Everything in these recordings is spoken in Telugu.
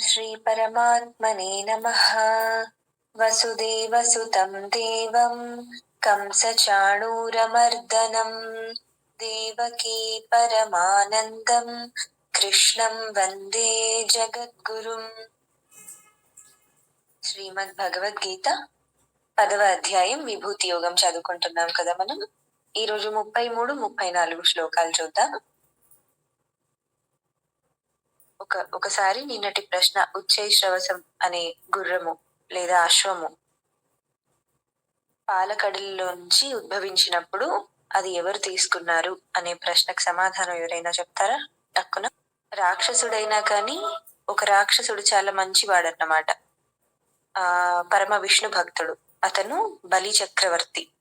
श्रीपरमात्मने नमः वसुदेवसुतं देवं कंसचाणूरमर्दनं देवकी परमानन्दं कृष्णं వందే జగద్గురుం శ్రీమద్ భగవద్గీత పదవ అధ్యాయం విభూతి యోగం చదువుకుంటున్నాం కదా మనం ఈ రోజు ముప్పై మూడు ముప్పై నాలుగు శ్లోకాలు చూద్దాం ఒక ఒకసారి నిన్నటి ప్రశ్న ఉచ్చైశ్రవసం అనే గుర్రము లేదా అశ్వము పాలకడలిలోంచి ఉద్భవించినప్పుడు అది ఎవరు తీసుకున్నారు అనే ప్రశ్నకు సమాధానం ఎవరైనా చెప్తారా? తక్కున రాక్షసుడైనా కానీ ఒక రాక్షసుడు చాలా మంచివాడన్నమాట. ఆ పరమ విష్ణు భక్తుడు. అతను బలి చక్రవర్తి.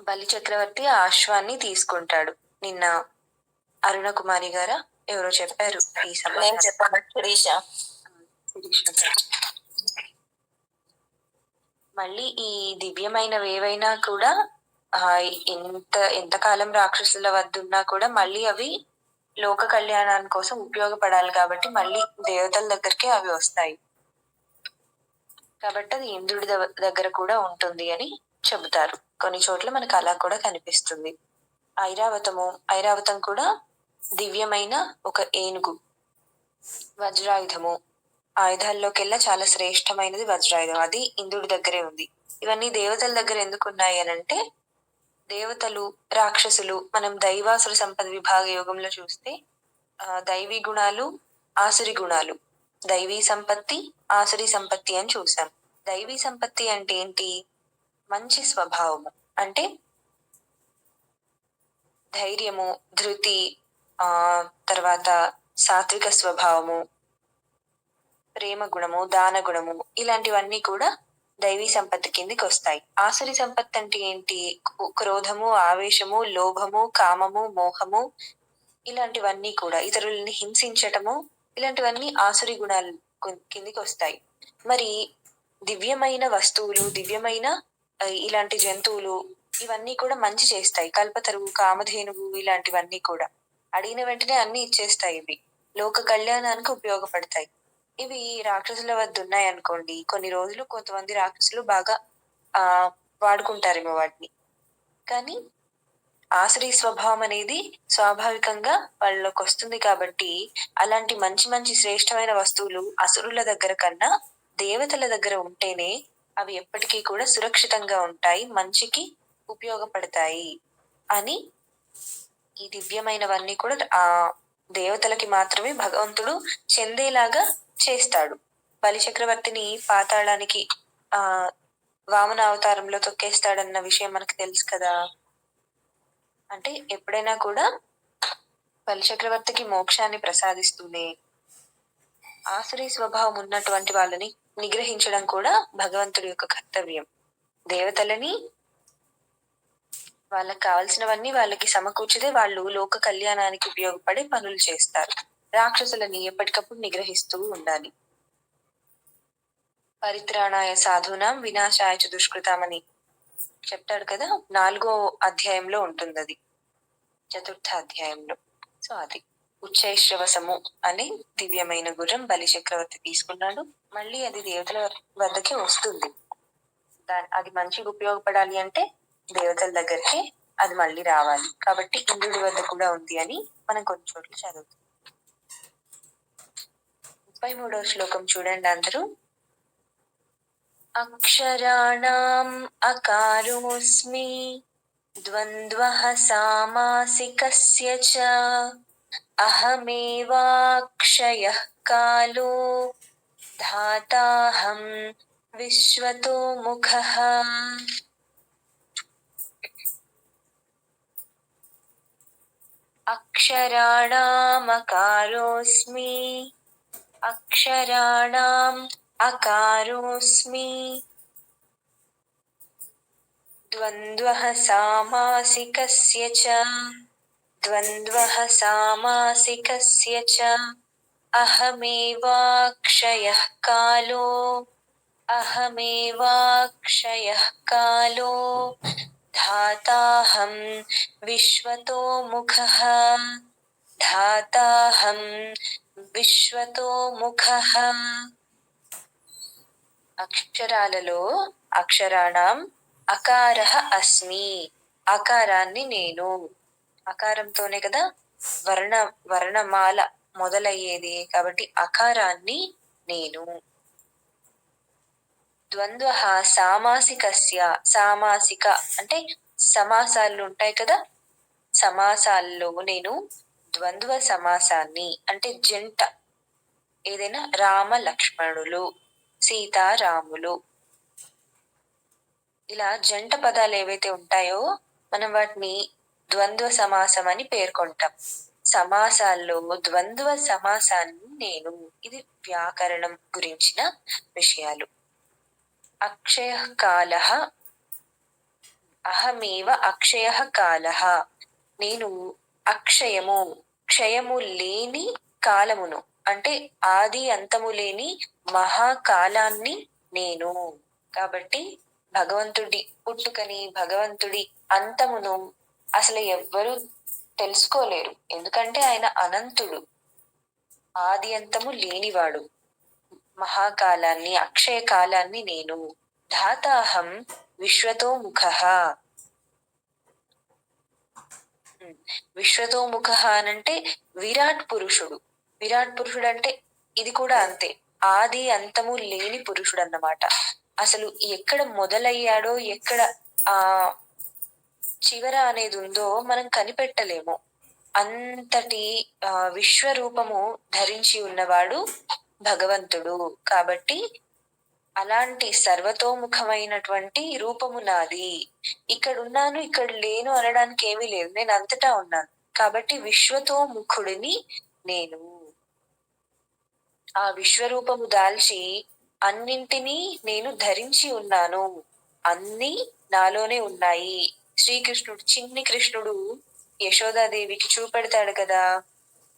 బలి చక్రవర్తి ఆ అశ్వాన్ని తీసుకుంటాడు. నిన్న అరుణ కుమారి గారా? ఎవరో చెప్పారు ఈ నేను. చెప్పాను శిరీష. మళ్ళీ ఈ దివ్యమైనవి ఏవైనా కూడా ఎంత ఎంతకాలం రాక్షసుల వద్ద ఉన్నా కూడా మళ్ళీ అవి లోక కళ్యాణాని కోసం ఉపయోగపడాలి కాబట్టి మళ్ళీ దేవతల దగ్గరికి అవి వస్తాయి కాబట్టి అది ఇంద్రుడి దగ్గర కూడా ఉంటుంది అని చెబుతారు కొన్ని చోట్ల మనకు అలా కూడా కనిపిస్తుంది ఐరావతము ఐరావతం కూడా దివ్యమైన ఒక ఏనుగు. వజ్రాయుధము. ఆయుధాల్లోకెల్లా చాలా శ్రేష్టమైనది వజ్రాయుధం. అది ఇంద్రుడి దగ్గరే ఉంది. ఇవన్నీ దేవతల దగ్గర ఎందుకు ఉన్నాయి అని అంటే దేవతలు రాక్షసులు మనం దైవాసుర సంపద విభాగ యోగంలో చూస్తే దైవీ గుణాలు ఆసురి గుణాలు. దైవీ సంపత్తి ఆసురి సంపత్తి అని చూసాం. దైవీ సంపత్తి అంటే ఏంటి? మంచి స్వభావము. అంటే ధైర్యము ధృతి ఆ తర్వాత సాత్విక స్వభావము ప్రేమ గుణము దాన గుణము ఇలాంటివన్నీ కూడా దైవీ సంపత్తి కిందికి వస్తాయి. ఆసురి సంపత్తి అంటే ఏంటి? క్రోధము ఆవేశము లోభము కామము మోహము ఇలాంటివన్నీ కూడా ఇతరులని హింసించటము ఇలాంటివన్నీ ఆసురి గుణాలు కిందికి వస్తాయి. మరి దివ్యమైన వస్తువులు దివ్యమైన ఇలాంటి జంతువులు ఇవన్నీ కూడా మంచి చేస్తాయి. కల్పతరువు కామధేనువు ఇలాంటివన్నీ కూడా. అడిగిన వెంటనే అన్ని ఇచ్చేస్తాయి ఇవి. లోక కళ్యాణానికి ఉపయోగపడతాయి. ఇవి రాక్షసుల వద్ద ఉన్నాయి అనుకోండి. కొన్ని రోజులు కొంతమంది రాక్షసులు బాగా ఆ వాడుకుంటారేమో వాటిని. కానీ ఆసురీ స్వభావం అనేది స్వాభావికంగా వాళ్ళలోకి వస్తుంది కాబట్టి అలాంటి మంచి మంచి శ్రేష్టమైన వస్తువులు అసురుల దగ్గర కన్నా దేవతల దగ్గర ఉంటేనే అవి ఎప్పటికీ కూడా సురక్షితంగా ఉంటాయి మంచికి ఉపయోగపడతాయి అని ఈ దివ్యమైనవన్నీ కూడా ఆ దేవతలకి మాత్రమే భగవంతుడు చెందేలాగా చేస్తాడు. బలిచక్రవర్తిని పాతాళానికి ఆ వామన అవతారంలో తొక్కేస్తాడన్న విషయం మనకు తెలుసు కదా. అంటే ఎప్పుడైనా కూడా బలిచక్రవర్తికి మోక్షాన్ని ప్రసాదిస్తూనే ఆసురీ స్వభావం ఉన్నటువంటి వాళ్ళని నిగ్రహించడం కూడా భగవంతుడి యొక్క కర్తవ్యం. దేవతలని వాళ్ళకి కావాల్సినవన్నీ వాళ్ళకి సమకూర్చితే వాళ్ళు లోక కళ్యాణానికి ఉపయోగపడే పనులు చేస్తారు. రాక్షసులని ఎప్పటికప్పుడు నిగ్రహిస్తూ ఉండాలి. పరిత్రాణాయ సాధునాం వినాశాయ చ దుష్కృతామని చెప్తాడు కదా నాలుగో అధ్యాయంలో ఉంటుంది అది చతుర్థ అధ్యాయంలో. సో అది. ఉచ్చైశ్రవసము అనే దివ్యమైన గుర్రం బలి చక్రవర్తి తీసుకున్నాడు. మళ్ళీ అది దేవతల వద్దకి వస్తుంది. దాని అది మంచిగా ఉపయోగపడాలి అంటే దేవతల దగ్గరికి అది మళ్ళీ రావాలి. కాబట్టి ఇంద్రుడి వద్ద కూడా ఉంది అని మనం కొన్ని చోట్ల చదువుతాం. ముప్పై మూడవ శ్లోకం చూడండి అందరూ. అక్షరాణం అకారోస్మి ద్వంద్వః సామాసికస్య చ అహమేవాక్షయః కాలో ధాతాహం విశ్వతో ముఖః అక్షరాణామకారోస్మి అక్షరాణాం అకారోస్మి. ద్వంద్వః సామాసికస్య చ. ద్వంద్వః సామాసికస్య చ. అహమేవాక్షయః కాలో. అహమేవాక్షయః కాలో. ధాతాహం విశ్వతో ముఖః ధాతాహం విశ్వతో ముఖ అక్షరాలలో అక్షరాణం అకార అస్మి అకారాన్ని నేను అకారంతోనే కదా? వర్ణ వర్ణమాల మొదలయ్యేది కాబట్టి అకారాన్ని నేను. ద్వంద్వ సామాసికస్య సామాసిక అంటే సమాసాలు ఉంటాయి కదా? సమాసాల్లో నేను ద్వంద్వ సమాసాన్ని అంటే జంట ఏదైనా రామ లక్ష్మణులు సీతారాములు. ఇలా జంట పదాలు ఏవైతే ఉంటాయో మనం వాటిని ద్వంద్వ సమాసం అని పేర్కొంటాం. సమాసాల్లో ద్వంద్వ సమాసాన్ని నేను. ఇది వ్యాకరణం గురించిన విషయాలు. అక్షయ కాల అహమేవ అక్షయ కాల. నేను అక్షయము క్షయము లేని కాలమును అంటే ఆది అంతము లేని మహాకాలాన్ని నేను. కాబట్టి భగవంతుడి పుట్టుకని భగవంతుడి అంతమును అసలు ఎవ్వరూ తెలుసుకోలేరు. ఎందుకంటే ఆయన అనంతుడు ఆది అంతము లేనివాడు. మహాకాలాన్ని అక్షయ కాలాన్ని నేను. ధాతాహం విశ్వతో ముఖ విశ్వతో ముఖ అనంటే విరాట్ పురుషుడు. విరాట్ పురుషుడు అంటే ఇది కూడా అంతే. ఆది అంతము లేని పురుషుడు అన్నమాట అసలు ఎక్కడ మొదలయ్యాడో ఎక్కడ ఆ చివర అనేది ఉందో మనం కనిపెట్టలేము. అంతటి ఆ విశ్వరూపము ధరించి ఉన్నవాడు భగవంతుడు. కాబట్టి అలాంటి సర్వతోముఖమైనటువంటి రూపము నాది. ఇక్కడ ఉన్నాను ఇక్కడ లేను అనడానికి ఏమీ లేదు. నేను అంతటా ఉన్నాను. కాబట్టి విశ్వతోముఖుడిని నేను. ఆ విశ్వరూపము దాల్చి అన్నింటినీ నేను ధరించి ఉన్నాను. అన్ని నాలోనే ఉన్నాయి. శ్రీకృష్ణుడు చిన్ని కృష్ణుడు యశోదాదేవికి చూపెడతాడు కదా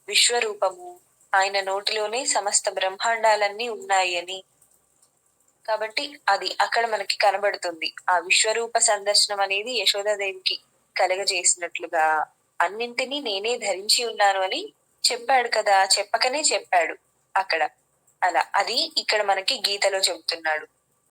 విశ్వరూపము. ఆయన నోటిలోనే సమస్త బ్రహ్మాండాలన్నీ ఉన్నాయి అని. కాబట్టి అది అక్కడ మనకి కనబడుతుంది. ఆ విశ్వరూప సందర్శనం అనేది యశోదాదేవికి కలగజేసినట్లుగా అన్నింటినీ నేనే ధరించి ఉన్నాను అని చెప్పాడు కదా చెప్పకనే చెప్పాడు అక్కడ. అలా అది ఇక్కడ మనకి గీతలో చెబుతున్నాడు.